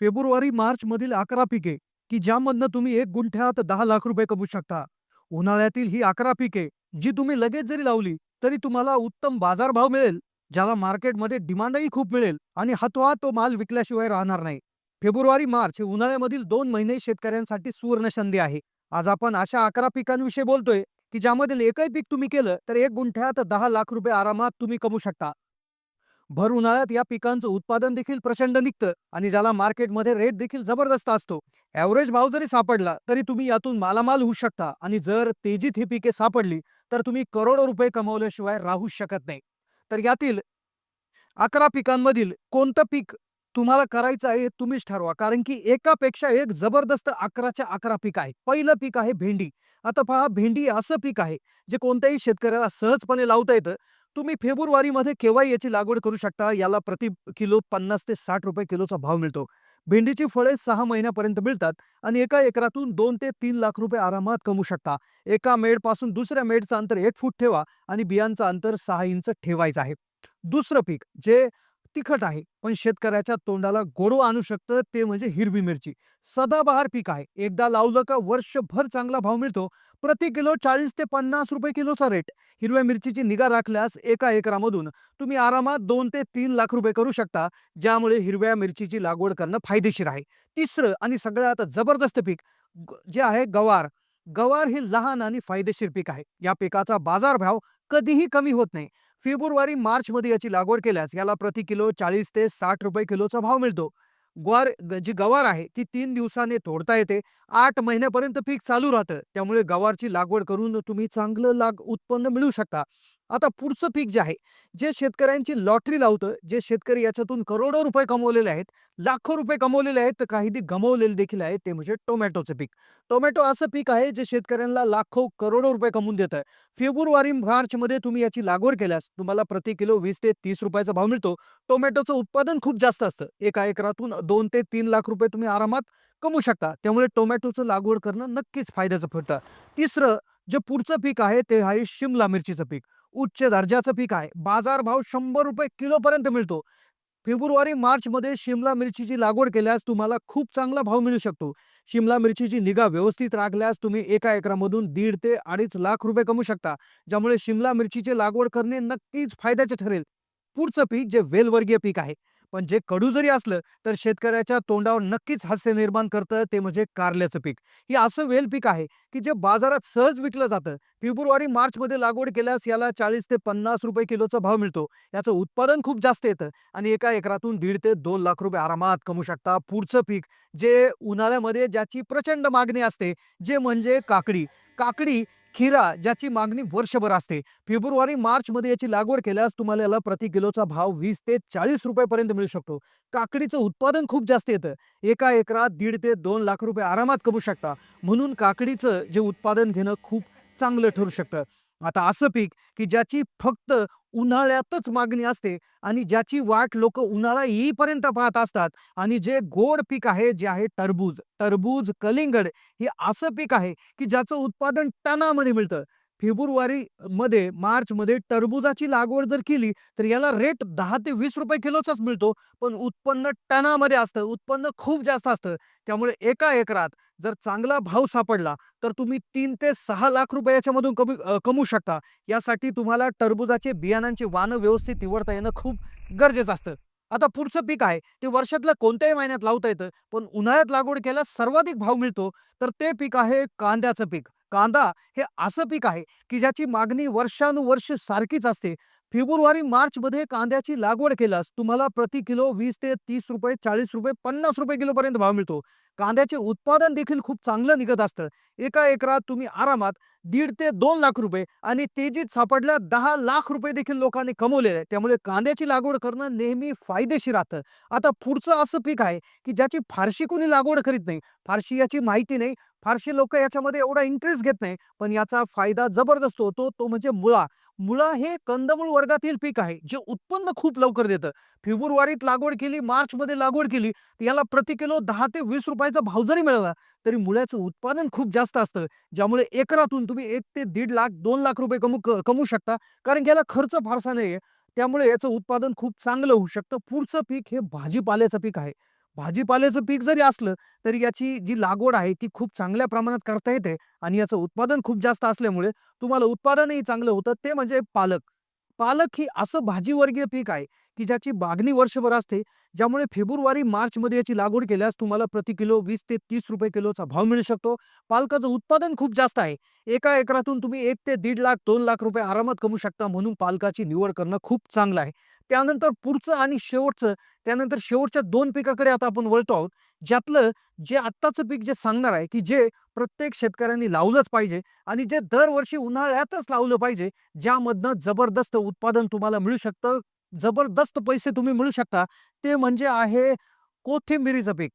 February March मधील अकरा पिके की ज्यामधनं तुम्ही एक गुंठ्यात दहा लाख रुपये कमवू शकता. उन्हाळ्यातील ही अकरा पिके जी तुम्ही लगेच जरी लावली तरी तुम्हाला उत्तम बाजारभाव मिळेल ज्याला मार्केटमध्ये डिमांडही खूप मिळेल आणि हातोहात तो माल विकल्याशिवाय राहणार नाही. फेब्रुवारी मार्च हे उन्हाळ्यामधील दोन महिने शेतकऱ्यांसाठी सुवर्ण संधी आहे. आज आपण अशा अकरा पिकांविषयी बोलतोय की ज्यामधील एकही पीक तुम्ही केलं तर एक गुंठ्यात दहा लाख रुपये आरामात तुम्ही कमवू शकता. भर उन्हाळ्यात या पिकांचं उत्पादन देखील प्रचंड निघतं आणि ज्याला मार्केटमध्ये रेट देखील जबरदस्त असतो. ॲव्हरेज भाव जरी सापडला तरी तुम्ही यातून मालामाल होऊ शकता आणि जर तेजीत ही पिके सापडली तर तुम्ही करोडो रुपये कमवल्याशिवाय राहू शकत नाही. तर यातील अकरा पिकांमधील कोणतं पीक तुम्हाला करायचं आहे तुम्हीच ठरवा. कारण की एकापेक्षा एक जबरदस्त अकराच्या अकरा पीक आहे. पहिलं पीक आहे भेंडी. आता पहा भेंडी असं पीक आहे जे कोणत्याही शेतकऱ्याला सहजपणे लावता येतं. तुम्ही फेब्रुवारीमध्ये केव्हाही याची लागवड करू शकता. याला प्रति किलो पन्नास ते साठ रुपये किलोचा भाव मिळतो. भेंडीची फळे सहा महिन्यापर्यंत मिळतात आणि एका एकरातून दोन ते तीन लाख रुपये आरामात कमवू शकता. एका मेडपासून दुसऱ्या मेडचं अंतर एक फूट ठेवा आणि बियांचं अंतर सहा इंच ठेवायचं आहे. दुसरं पीक जे तिखट आहे. पण शेतकऱ्याच्या तोंडाला गोडवा आणू शकतं ते म्हणजे हिरवी मिरची. सदाबहार पीक आहे. एकदा लावलं का वर्षभर चांगला भाव मिळतो. प्रति किलो चाळीस ते पन्नास रुपये किलोचा रेट. हिरव्या मिरचीची निगा राखल्यास एका एकरामधून तुम्ही आरामात दोन ते तीन लाख रुपये करू शकता ज्यामुळे हिरव्या मिरचीची लागवड करणं फायदेशीर आहे. तिसरं आणि सगळ्यात जबरदस्त पीक जे आहे गवार. गवार हे लहान आणि फायदेशीर पीक आहे. या पिकाचा बाजारभाव कधीही कमी होत नाही. फेब्रुवारी मार्च मध्ये याची लागवड केल्यास याला प्रति किलो चाळीस ते साठ रुपये किलोचा भाव मिळतो. ग्वार जी गवार आहे ती तीन दिवसाने तोडता येते. आठ महिन्यापर्यंत पीक चालू राहतं. त्यामुळे गवारची लागवड करून तुम्ही चांगलं लाग उत्पन्न मिळू शकता. आता पुढचं पीक जे आहे जे शेतकऱ्यांची लॉटरी लावतं जे शेतकरी याच्यातून करोडो रुपये कमवलेले आहेत लाखो रुपये कमवलेले आहेत तर काही गमवलेले देखील आहेत ते म्हणजे टोमॅटोचं पीक. टोमॅटो असं पीक आहे जे शेतकऱ्यांना लाखो करोडो रुपये कमवून देतं. फेब्रुवारी मार्चमध्ये तुम्ही याची लागवड केल्यास तुम्हाला प्रति किलो वीस ते तीस रुपयाचा भाव मिळतो. टोमॅटोचं उत्पादन खूप जास्त असतं. एका एकरातून दोन ते तीन लाख रुपये तुम्ही आरामात कमवू शकता. त्यामुळे टोमॅटोचं लागवड करणं नक्कीच फायद्याचं ठरतं. तिसरं जे पुढचं पीक आहे ते आहे शिमला मिरचीचं पीक. उच्च दर्जाचं पीक आहे. बाजारभाव शंभर रुपये किलोपर्यंत मिळतो. फेब्रुवारी मार्चमध्ये शिमला मिरचीची लागवड केल्यास तुम्हाला खूप चांगला भाव मिळू शकतो. शिमला मिरचीची निगा व्यवस्थित राखल्यास तुम्ही एका एकरामधून दीड ते अडीच लाख रुपये कमवू शकता ज्यामुळे शिमला मिरचीची लागवड करणे नक्कीच फायद्याचे ठरेल. पुढचं पीक जे वेलवर्गीय पीक आहे पण जे कडू जरी असलं तर शेतकऱ्याच्या तोंडावर नक्कीच हास्य निर्माण करतं ते म्हणजे कारल्याचं पीक. हे असं वेल पीक आहे की जे बाजारात सहज विकलं जातं. फेब्रुवारी मार्चमध्ये लागवड केल्यास याला चाळीस ते पन्नास रुपये किलोचा भाव मिळतो. याचं उत्पादन खूप जास्त येतं आणि एका एकरातून दीड ते दोन लाख रुपये आरामात कमवू शकता पुढचं पीक जे उन्हाळ्यामध्ये ज्याची प्रचंड मागणी असते जे म्हणजे काकडी. काकडी खिरा ज्याची मागणी वर्षभर असते. फेब्रुवारी मार्चमध्ये याची लागवड केल्यास तुम्हाला याला प्रति किलोचा भाव वीस ते चाळीस रुपयापर्यंत मिळू शकतो. काकडीचं उत्पादन खूप जास्त येतं. एका एकरात दीड ते दोन लाख रुपये आरामात कमवू शकता. म्हणून काकडीचं जे उत्पादन घेणं खूप चांगलं ठरू शकतं. आता असं पीक की ज्याची फक्त उन्हाळ्यातच मागणी असते आणि ज्याची वाट लोक उन्हाळा येईपर्यंत पाहत असतात आणि जे गोड पीक आहे जे आहे टरबूज. टरबूज कलिंगड हे असं पीक आहे की ज्याचं उत्पादन टनामध्ये मिळतं. फेब्रुवारी मध्ये मार्च मध्ये टरबुजाची लागवड जर केली तर याला रेट दहा ते वीस रुपये किलोचाच मिळतो. पण उत्पन्न टनामध्ये असतं उत्पन्न खूप जास्त असतं. त्यामुळे एका एकरात जर चांगला भाव सापडला तर तुम्ही तीन ते सहा लाख रुपये याच्यामधून कमी कमवू शकता. यासाठी तुम्हाला टरबुजाचे बियाणांचे वानं व्यवस्थित निवडता येणं खूप गरजेचं असतं. आता पुढचं पीक आहे ते वर्षातल्या कोणत्याही महिन्यात लावता येतं पण उन्हाळ्यात लागवड केल्यास सर्वाधिक भाव मिळतो. तर ते पीक आहे कांद्याचं पीक. कांदा हे असं पीक आहे की ज्याची मागणी वर्षानुवर्ष सारखीच असते. फेब्रुवारी मार्चमध्ये कांद्याची लागवड केल्यास तुम्हाला प्रति किलो वीस ते तीस रुपये चाळीस रुपये पन्नास रुपये किलोपर्यंत भाव मिळतो. कांद्याचे उत्पादन देखील खूप चांगलं निघत असतं. एका एकरात तुम्ही आरामात दीड ते दोन लाख रुपये आणि तेजीत सापडल्या दहा लाख रुपये देखील लोकांनी कमवलेले आहे त्यामुळे कांद्याची लागवड करणं नेहमी फायदेशीर राहतं. आता पुढचं असं पीक आहे की ज्याची फारशी कोणी लागवड करीत नाही फारशी याची माहिती नाही फारशी लोक याच्यामध्ये एवढा इंटरेस्ट घेत नाही पण याचा फायदा जबरदस्त होतो तो म्हणजे मुळा. मुळा हे कंदमूळ वर्गातील पीक आहे जे उत्पन्न खूप लवकर देतं. फेब्रुवारीत लागवड केली मार्चमध्ये लागवड केली तर याला प्रति किलो दहा ते वीस रुपयाचा भाव जरी मिळाला तरी मुळ्याचं उत्पादन खूप जास्त असतं. ज्यामुळे एकरातून तुम्ही एक ते दीड लाख दोन लाख रुपये कमू क- कमवू शकता कारण याला खर्च फारसा नाही आहे त्यामुळे याचं उत्पादन खूप चांगलं होऊ शकतं. पुढचं पीक हे भाजीपाल्याचं पीक आहे. भाजीपाल्याचं पीक जरी असलं, तरी याची जी लागवड आहे ती खूप चांगल्या प्रमाणात करता येते आणि याचं उत्पादन खूप जास्त असल्यामुळे तुम्हाला उत्पादनही चांगलं होतं ते म्हणजे पालक. पालक ही असं भाजीवर्गीय पीक आहे, की ज्याची मागणी वर्षभर असते. ज्यामुळे फेब्रुवारी, मार्चमध्ये याची लागवड केल्यास तुम्हाला प्रति किलो वीस ते तीस रुपये किलोचा भाव मिळू शकतो. पालकाचं उत्पादन खूप जास्त आहे. एका एकरातून तुम्ही एक ते दीड लाख, दोन लाख रुपये आरामात कमवू शकता. म्हणून पालकाची निवड करणं खूप चांगलं आहे. त्यानंतर पुढचं आणि शेवटचं त्यानंतर शेवटच्या दोन पिकाकडे आता आपण वळतो आहोत. ज्यातलं जे आत्ताचं पीक जे सांगणार आहे, की जे प्रत्येक शेतकऱ्यांनी लावलंच पाहिजे आणि जे दरवर्षी उन्हाळ्यातच लावलं पाहिजे. ज्यामधनं जबरदस्त उत्पादन तुम्हाला मिळू शकतं. जबरदस्त पैसे तुम्ही मिळू शकता. ते म्हणजे आहे कोथिंबिरीचं पीक.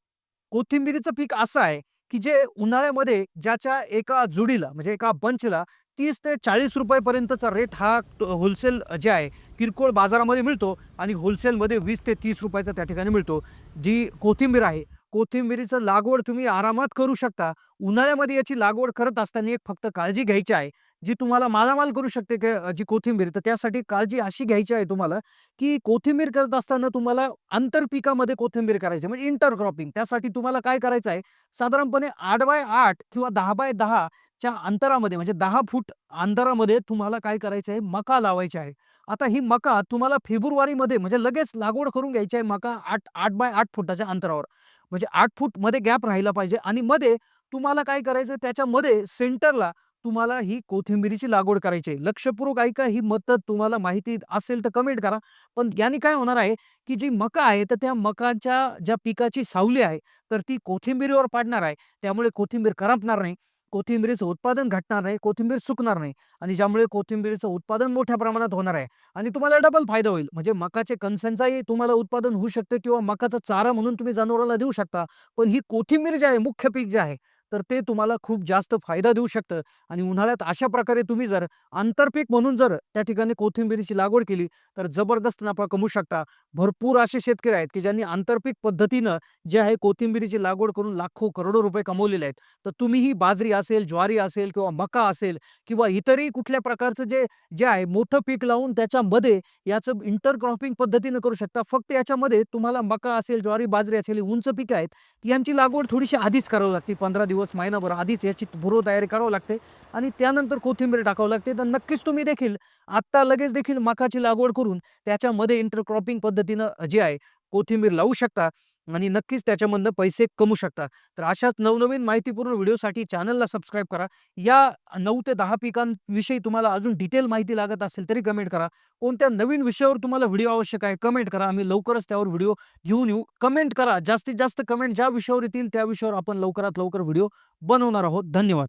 कोथिंबिरीचं पीक असं आहे, की जे उन्हाळ्यामध्ये ज्याच्या एका जुडीला म्हणजे एका बंचला तीस ते 40 रुपयेपर्यंतचा रेट हा होलसेल जे आहे किरकोळ बाजारामध्ये मिळतो आणि होलसेलमध्ये वीस ते तीस रुपयाचा त्या ठिकाणी मिळतो. जी कोथिंबीर आहे, कोथिंबिरीचं लागवड तुम्ही आरामात करू शकता. उन्हाळ्यामध्ये याची लागवड करत असताना एक फक्त काळजी घ्यायची आहे, जी तुम्हाला मालामाल करू शकते जी कोथिंबीर. तर त्यासाठी काळजी अशी घ्यायची आहे तुम्हाला, की कोथिंबीर करत असताना तुम्हाला आंतरपिकामध्ये कोथिंबीर करायची आहे म्हणजे इंटरक्रॉपिंग. त्यासाठी तुम्हाला काय करायचं आहे, साधारणपणे 8x8 किंवा 10x10 च्या अंतरामध्ये म्हणजे दहा फूट अंतरामध्ये तुम्हाला काय करायचं आहे, मका लावायची आहे. आता ही मका तुम्हाला फेब्रुवारीमध्ये म्हणजे लगेच लागवड करून घ्यायची आहे मका 8 8x8 फुटाच्या अंतरावर. म्हणजे 8 फूटमध्ये गॅप राहिला पाहिजे आणि मध्ये तुम्हाला काय करायचं त्याच्यामध्ये सेंटरला तुम्हाला ही कोथिंबिरीची लागवड करायची आहे. लक्षपूर्वक ऐका ही मदत तुम्हाला माहिती असेल तर कमेंट करा. पण याने काय होणार आहे, की जी मका आहे तर त्या मकाच्या ज्या पिकाची सावली आहे, तर ती कोथिंबिरीवर पाडणार आहे. त्यामुळे कोथिंबीर करपणार नाही. कोथिंबीरीचं उत्पादन घटणार नाही. कोथिंबीर सुकणार नाही आणि ज्यामुळे कोथिंबीरीचं उत्पादन मोठ्या प्रमाणात होणार आहे आणि तुम्हाला डबल फायदा होईल. म्हणजे मकाचे कणसांचाही तुम्हाला उत्पादन होऊ शकते किंवा मकाचा चारा म्हणून तुम्ही जनावराला देऊ शकता. पण ही कोथिंबीर जी आहे, मुख्य पीक जे आहे, तर ते तुम्हाला खूप जास्त फायदा देऊ शकतं आणि उन्हाळ्यात अशा प्रकारे तुम्ही जर आंतरपीक म्हणून जर त्या ठिकाणी कोथिंबिरीची लागवड केली, तर जबरदस्त नफा कमवू शकता. भरपूर असे शेतकरी आहेत, की ज्यांनी आंतरपीक पद्धतीनं जे आहे कोथिंबिरीची लागवड करून लाखो, करोडो रुपये कमवलेले आहेत. तर तुम्हीही बाजरी असेल, ज्वारी असेल किंवा मका असेल किंवा इतरही कुठल्या प्रकारचं जे जे आहे मोठं पीक लावून त्याच्यामध्ये याचं इंटरक्रॉपिंग पद्धतीनं करू शकता. फक्त याच्यामध्ये तुम्हाला मका असेल, ज्वारी, बाजरी असेल, उंच पिकं आहेत. यांची लागवड थोडीशी आधीच करावी लागते. 15 दिवस, दिवस महिनाभर आधीच याची पूर्वतयारी करावं लागते आणि त्यानंतर कोथिंबीर टाकावं लागते. तर नक्कीच तुम्ही देखील आत्ता लगेच देखील मकाची लागवड करून त्याच्यामध्ये इंटरक्रॉपिंग पद्धतीनं जे आहे कोथिंबीर लावू शकता आणि नक्कीच त्याच्यामधनं पैसे कमवू शकता. तर अशाच नवनवीन माहितीपूर्ण व्हिडिओसाठी चॅनलला सबस्क्राईब करा. या नऊ ते दहा पिकांविषयी तुम्हाला अजून डिटेल माहिती लागत असेल तरी कमेंट करा. कोणत्या नवीन विषयावर तुम्हाला व्हिडिओ आवश्यक आहे, कमेंट करा. आम्ही लवकरच त्यावर व्हिडिओ घेऊन येऊ. कमेंट करा. जास्तीत जास्त कमेंट ज्या विषयावर येतील त्या विषयावर आपण लवकरात लवकर व्हिडिओ बनवणार आहोत. धन्यवाद.